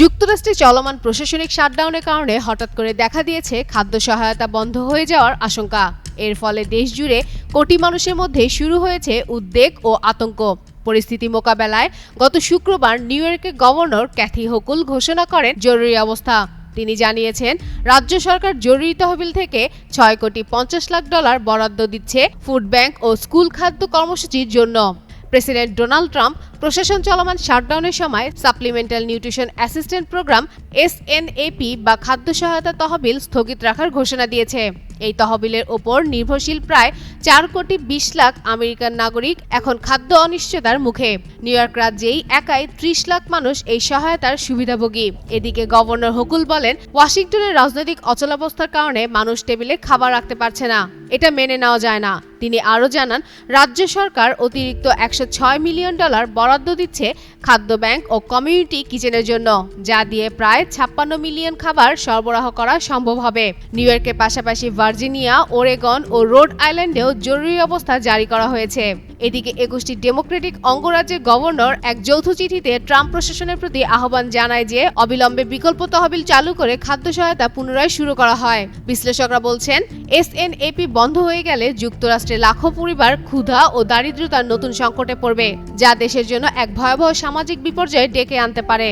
যুক্তরাষ্ট্রে চলমান প্রশাসনিক শাটডাউনের কারণে হঠাৎ করে দেখা দিয়েছে খাদ্য সহায়তা বন্ধ হয়ে যাওয়ার আশঙ্কা। এর ফলে দেশ জুড়ে কোটি মানুষের মধ্যে শুরু হয়েছে উদ্বেগ ও আতঙ্ক। পরিস্থিতি মোকাবেলায় গত শুক্রবার নিউ ইয়র্কের গভর্নর ক্যাথি হকুল ঘোষণা করেন জরুরি অবস্থা। তিনি জানিয়েছেন, রাজ্য সরকার জরুরি তহবিল থেকে ছয় কোটি পঞ্চাশ লাখ ডলার বরাদ্দ দিচ্ছে ফুড ব্যাংক ও স্কুল খাদ্য কর্মসূচির জন্য। প্রেসিডেন্ট ডোনাল্ড ট্রাম্প প্রশাসন চলমান শাটডাউনের সময় supplemental nutrition assistant program SNAP বা খাদ্য সহায়তা তহবিল স্থগিত রাখার ঘোষণা দিয়েছে। এই তহবিলের ওপর নির্ভরশীল প্রায় চার কোটি বিশ লাখ আমেরিকান নাগরিক এখন খাদ্য অনিশ্চয়তার মুখে। নিউ ইয়র্ক রাজ্যেই একাই ত্রিশ লাখ মানুষ এই সহায়তার সুবিধাভোগী। এদিকে গভর্নর হকুল বলেন, ওয়াশিংটনের রাজনৈতিক অচলাবস্থার কারণে মানুষ টেবিলে খাবার রাখতে পারছে না। এটা মেনে নেওয়া যায় না। তিনি আরও জানান, রাজ্য সরকার অতিরিক্ত একশো ছয় মিলিয়ন ডলার বরাদ্দ দিচ্ছে খাদ্য ব্যাংক ও কমিউনিটি কিচেনের জন্য, যা দিয়ে প্রায় ছাপ্পান্ন মিলিয়ন খাবার সরবরাহ করা সম্ভব হবে। নিউ ইয়র্কের পাশাপাশি ভার্জিনিয়া, ওরেগন ও রোড আইল্যান্ডেও জরুরি অবস্থা জারি করা হয়েছে। এদিকে একুশটি ডেমোক্রেটিক অঙ্গরাজ্যের গভর্নর এক যৌথ চিঠিতে ট্রাম্প প্রশাসনের প্রতি আহ্বান জানায় যে, অবিলম্বে বিকল্প তহবিল চালু করে খাদ্য সহায়তা পুনরায় শুরু করা হয়। বিশ্লেষকরা বলছেন, এসএনএপি বন্ধ হয়ে গেলে যুক্তরাষ্ট্রে লাখো পরিবার ক্ষুধা ও দারিদ্রতার নতুন সংকটে পড়বে, যা দেশের জন্য এক ভয়াবহ সামাজিক বিপর্যয় ডেকে আনতে পারে।